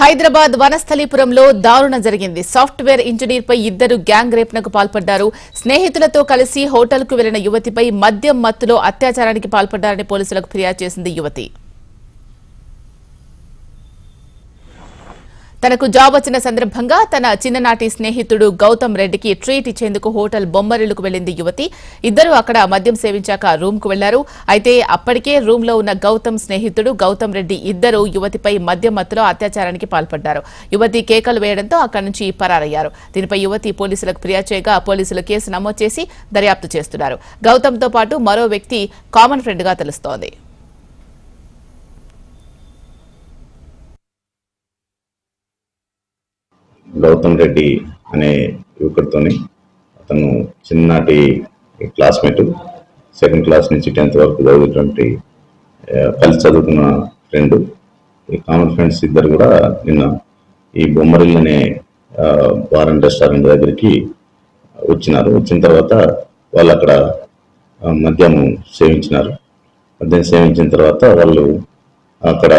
హైదరాబాద్ వనస్థలీపురంలో దారుణ జరిగింది. Software engineer పై ఇద్దరు గ్యాంగ్ రేప్నకు పాల్పడ్డారు. స్నేహితులతో కలిసి హోటల్కు వెళ్ళిన యువతిపై మద్యం మత్తులో అత్యాచారానికి పాల్పడ్డారని పోలీసులకు ఫిర్యాదు చేసింది యువతి. తనకు జాబ్ వచ్చిన సందర్భంగా తన చిన్ననాటి స్నేహితుడు గౌతమ్ రెడ్డికి ట్రీట్ ఇచ్చేందుకు హోటల్ బొమ్మరిల్లుకు వెళ్ళింది యువతి. ఇద్దరు అక్కడ మద్యం సేవించాక రూమ్కు వెళ్ళారు. అయితే అప్పటికే రూమ్లో ఉన్న గౌతమ్ స్నేహితుడు గౌతమ్ రెడ్డి ఇద్దరు యువతిపై మద్యం మత్తులో అత్యాచారానికి పాల్పడ్డారు. యువతి కేకలు వేయడంతో అక్కడి నుంచి పరారయ్యారు. దీనిపై యువతి పోలీసులకు ఫిర్యాదు చేయగా పోలీసులు కేసు నమోదు చేసి దర్యాప్తు చేస్తున్నారు. గౌతమ్తో పాటు మరో వ్యక్తి కామన్ ఫ్రెండ్గా తెలుస్తోంది. గౌతమ్ రెడ్డి అనే యువకుడితోని అతను చిన్ననాటి క్లాస్మేట్ సెకండ్ క్లాస్ నుంచి టెన్త్ వరకు చదివినటువంటి కలిసి చదువుకున్న ఫ్రెండ్. ఈ కామన్ ఫ్రెండ్స్ ఇద్దరు కూడా నిన్న ఈ బొమ్మరిల్ అనే బార్ అండ్ రెస్టారెంట్ దగ్గరికి వచ్చినారు. వచ్చిన తర్వాత వాళ్ళు అక్కడ మద్యం సేవించినారు. మద్యం సేవించిన తర్వాత వాళ్ళు అక్కడ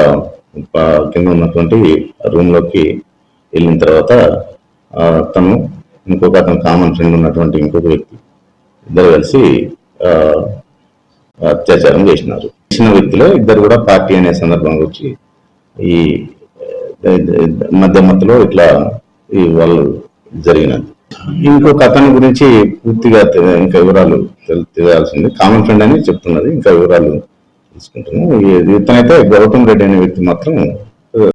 కింద ఉన్నటువంటి రూమ్లోకి వెళ్ళిన తర్వాత తను ఇంకొక అతను కామన్ ఫ్రెండ్ ఉన్నటువంటి ఇంకొక వ్యక్తి ఇద్దరు కలిసి అత్యాచారం చేసినారు. చేసిన వ్యక్తిలో ఇద్దరు కూడా పార్టీ అనే సందర్భంగా వచ్చి ఈ మధ్య మధ్యలో ఇట్లా ఈ వాళ్ళు జరిగినది ఇంకొక అతని గురించి పూర్తిగా ఇంకా వివరాలు తెలియాల్సింది. కామన్ ఫ్రెండ్ అని చెప్తున్నది. ఇంకా వివరాలు తీసుకుంటున్నాం ఇతనైతే గౌతమ్ రెడ్డి అనే వ్యక్తి మాత్రం